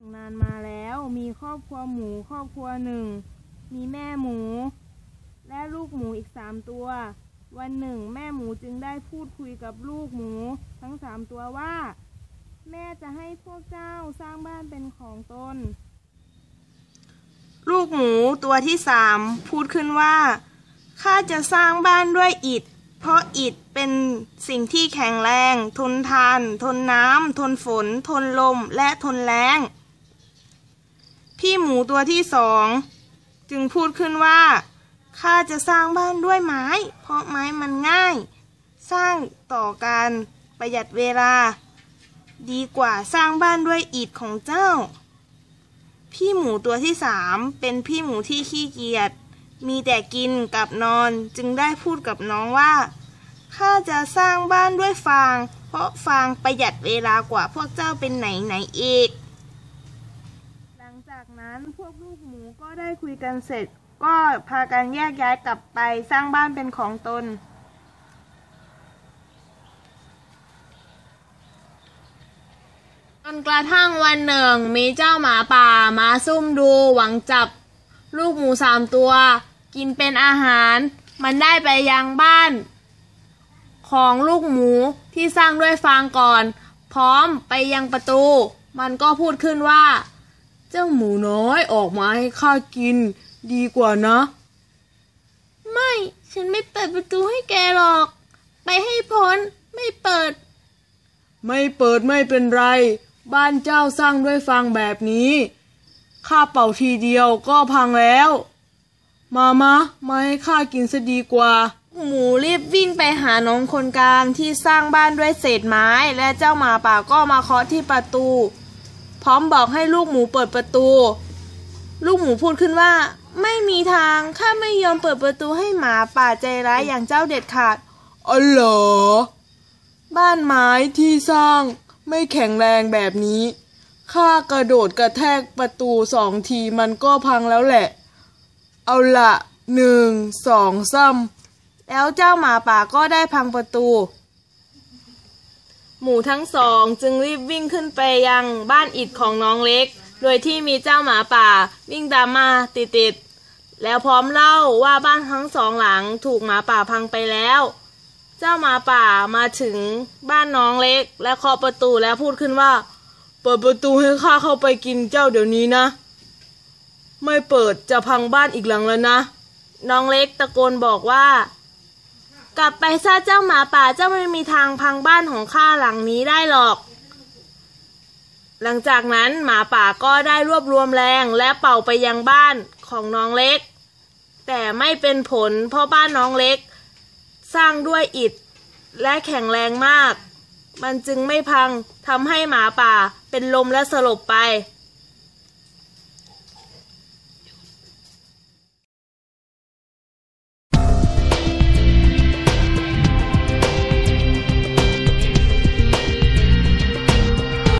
นานมาแล้วมีครอบครัวหมูครอบครัวหนึ่ง มีแม่หมู และลูกหมูอีกสามตัว วันหนึ่ง แม่หมูจึงได้พูดคุยกับลูกหมู ทั้งสามตัวว่า แม่จะให้พวกเจ้าสร้างบ้านเป็นของตน ลูกหมูตัวที่สามพูดขึ้นว่าข้าจะสร้างบ้านด้วยอิฐ เพราะอิฐเป็นสิ่งที่แข็งแรง ทนทาน ทนน้ำทนฝน ทนลม และทนแรง หมูตัวที่สอง จึงพูดขึ้นว่าข้าจะสร้างบ้านด้วยไม้ เพราะไม้มันง่าย สร้างต่อการประหยัดเวลา ดีกว่าสร้างบ้านด้วยอิฐของเจ้า พี่หมูตัวที่สามเป็นพี่หมูที่ขี้เกียจมีแต่กินกับนอนจึงได้พูดกับน้องว่าข้าจะสร้างบ้านด้วยฟาง เพราะฟางประหยัดเวลากว่าพวกเจ้าเป็นไหนไหนอีก จากนั้นพวกลูกหมูก็ได้คุยกันเสร็จ ก็พากันแยกย้ายกลับไปสร้างบ้านเป็นของตน จนกระทั่งวันหนึ่งมีเจ้าหมาป่ามาซุ่มดูหวังจับลูกหมูสามตัว กินเป็นอาหาร มันได้ไปยังบ้าน ของลูกหมูที่สร้างด้วยฟางก่อน พร้อมไปยังประตู มันก็พูดขึ้นว่า เจ้าหมูน้อยออกมาให้ข้ากินดีกว่านะ ไม่ ฉันไม่เปิดประตูให้แกหรอก ไปให้พ้น ไม่เปิด ไม่เปิดไม่เป็นไร บ้านเจ้าสร้างด้วยฟางแบบนี้ข้าเป่าทีเดียวก็พังแล้ว มามามาให้ข้ากินซะดีกว่า หมูรีบวิ่งไปหาน้องคนกลางที่สร้างบ้านด้วยเศษไม้ และเจ้าหมาป่าก็มาเคาะที่ประตู พร้อมบอกให้ลูกหมูเปิดประตู ลูกหมูพูดขึ้นว่า ไม่มีทางข้าไม่ยอมเปิดประตูให้หมาป่าใจร้ายอย่างเจ้าเด็ดขาดอ๋อเหรอ บ้านไม้ที่สร้างไม่แข็งแรงแบบนี้ข้ากระโดดกระแทกประตูสองทีมันก็พังแล้วแหละ เอาละหนึ่งสองซ้แล้วเจ้าหมาป่าก็ได้พังประตู หมูทั้งสองจึงรีบวิ่งขึ้นไปยังบ้านอิฐของน้องเล็ก โดยที่มีเจ้าหมาป่า วิ่งตามมาติดๆ แล้วพร้อมเล่าว่าบ้านทั้งสองหลังถูกหมาป่าพังไปแล้ว เจ้าหมาป่ามาถึงบ้านน้องเล็ก และเคาะประตูแล้วพูดขึ้นว่า เปิดประตูให้ข้าเข้าไปกินเจ้าเดี๋ยวนี้นะ ไม่เปิดจะพังบ้านอีกหลังแล้วนะ น้องเล็กตะโกนบอกว่า กลับไปซะเจ้าหมาป่าเจ้าไม่มีทางพังบ้านของข้าหลังนี้ได้หรอก หลังจากนั้นหมาป่าก็ได้รวบรวมแรงและเป่าไปยังบ้านของน้องเล็ก แต่ไม่เป็นผลเพราะบ้านน้องเล็ก สร้างด้วยอิฐและแข็งแรงมาก มันจึงไม่พังทำให้หมาป่าเป็นลมและสลบไป